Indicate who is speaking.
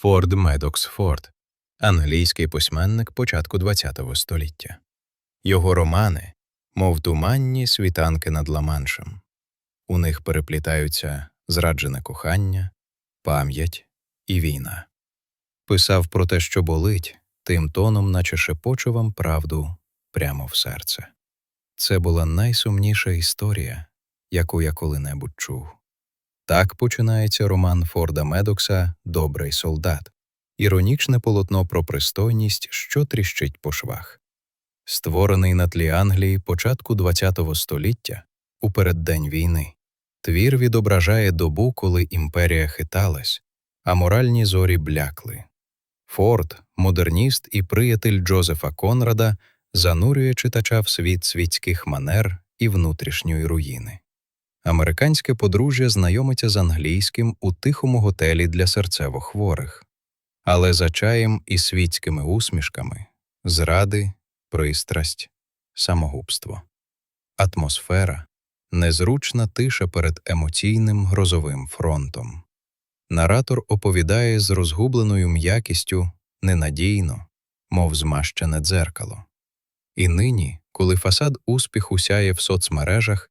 Speaker 1: Форд Медокс Форд, англійський письменник початку ХХ століття. Його романи, мов туманні світанки над Ла-Маншем. У них переплітаються зраджене кохання, пам'ять і війна. Писав про те, що болить, тим тоном, наче шепоче вам правду прямо в серце. Це була найсумніша історія, яку я коли-небудь чув. Так починається роман Форда Медокса Добрий солдат, іронічне полотно про пристойність, що тріщить по швах. Створений на тлі Англії початку ХХ століття у переддень війни. Твір відображає добу, коли імперія хиталась, а моральні зорі блякли. Форд, модерніст і приятель Джозефа Конрада, занурює читача в світ світських манер і внутрішньої руїни. Американське подружжя знайомиться з англійським у тихому готелі для серцево-хворих, але за чаєм і світськими усмішками зради, пристрасть, самогубство. Атмосфера незручна тиша перед емоційним грозовим фронтом. Наратор оповідає з розгубленою м'якістю ненадійно, мов змащене дзеркало. І нині, коли фасад успіху сяє в соцмережах,